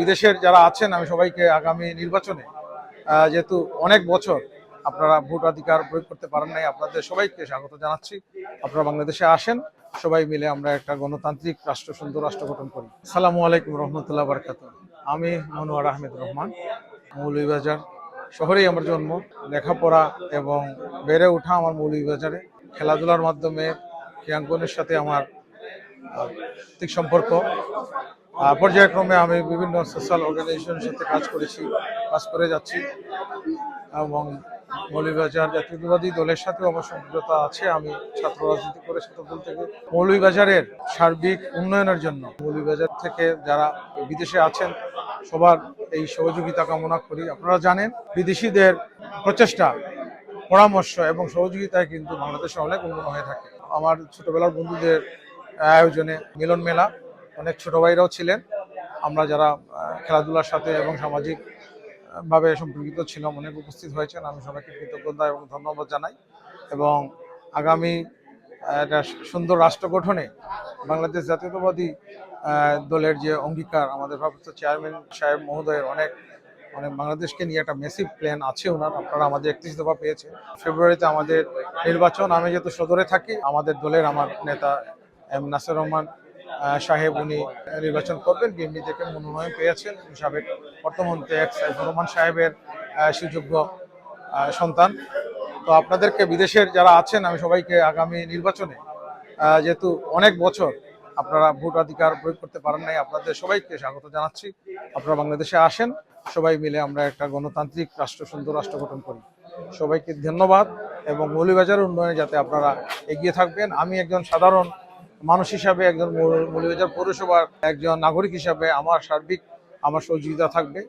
বিদেশের যারা আছেন, আমি সবাইকে আগামী নির্বাচনে যেহেতু অনেক বছর আপনারা ভোটাধিকার প্রয়োগ করতে পারেন নাই, আপনাদের সবাইকে স্বাগত জানাচ্ছি। আপনারা বাংলাদেশে আসেন, সবাই মিলে আমরা একটা গণতান্ত্রিক রাষ্ট্র, সুন্দর রাষ্ট্র গঠন করি। সালামু আলাইকুম রহমতুল্লাহ বারকাত আমি মনোয়ার আহমেদ রহমান, মৌলভীবাজার শহরেই আমার জন্ম, লেখাপড়া এবং বেড়ে ওঠা আমার মৌলভীবাজারে। খেলাধুলার মাধ্যমে ক্রিয়াঙ্কনের সাথে আমার সম্পর্ক পর্যায়ক্রমে আমি বিভিন্ন সোশ্যাল অর্গানাইজেশনের সাথে কাজ করেছি, কাজ করে যাচ্ছি। এবং মৌলভীবাজার জাতীয়তাবাদী দলের সাথেও আমার সম্পৃক্ততা আছে, আমি ছাত্র রাজনীতি করে ছাত্র দল থেকে। মৌলভীবাজারের সার্বিক উন্নয়নের জন্য মৌলভীবাজার থেকে যারা বিদেশে আছেন, সবার এই সহযোগিতা কামনা করি। আপনারা জানেন, বিদেশিদের প্রচেষ্টা, পরামর্শ এবং সহযোগিতায় কিন্তু বাংলাদেশে অনেক উন্নয়ন হয়ে থাকে। আমার ছোটবেলার বন্ধুদের আয়োজনে মিলন মেলা অনেক ছোট ভাইরাও ছিলেন। আমরা যারা খেলাধুলার সাথে এবং সামাজিক ভাবে সম্পর্কিত ছিলাম, অনেক উপস্থিত হয়েছেন। আমি সবাইকে কৃতজ্ঞতা এবং ধন্যবাদ জানাই এবং আগামী একটা সুন্দর রাষ্ট্র গঠনে বাংলাদেশ জাতীয়তাবাদী দলের যে অঙ্গীকার, আমাদের ভারপ্রাপ্ত চেয়ারম্যান সাহেব মহোদয়ের অনেক মানে বাংলাদেশকে নিয়ে একটা মেসিভ প্ল্যান আছে ওনার। আপনারা আমাদের একত্রিশ দফা পেয়েছে ফেব্রুয়ারিতে আমাদের নির্বাচন। আমি যেহেতু সদরে থাকি, আমাদের দলের আমার নেতা এম নাসির রহমান সাহেব উনি নির্বাচন করবেন, বিএনপি থেকে মনোনয়ন পেয়েছেন সাবেক অর্থমন্ত্রী এক সাইফুর রহমান সাহেবের সুযোগ্য সন্তান। তো আপনাদেরকে বিদেশের যারা আছেন, আমি সবাইকে আগামী নির্বাচনে যেহেতু অনেক বছর আপনারা ভোটাধিকার প্রয়োগ করতে পারেন নাই, আপনাদের সবাইকে স্বাগত জানাচ্ছি। আপনারা বাংলাদেশে আসেন, সবাই মিলে আমরা একটা গণতান্ত্রিক রাষ্ট্র, সুন্দর রাষ্ট্র গঠন করি। সবাইকে ধন্যবাদ এবং মৌলভীবাজার উন্নয়নে যাতে আপনারা এগিয়ে থাকবেন। আমি একজন সাধারণ মানুষ হিসাবে একজন মৌলভীবাজার পৌরসভার একজন নাগরিক হিসাবে আমার সার্বিক আমার সহযোগিতা থাকবে।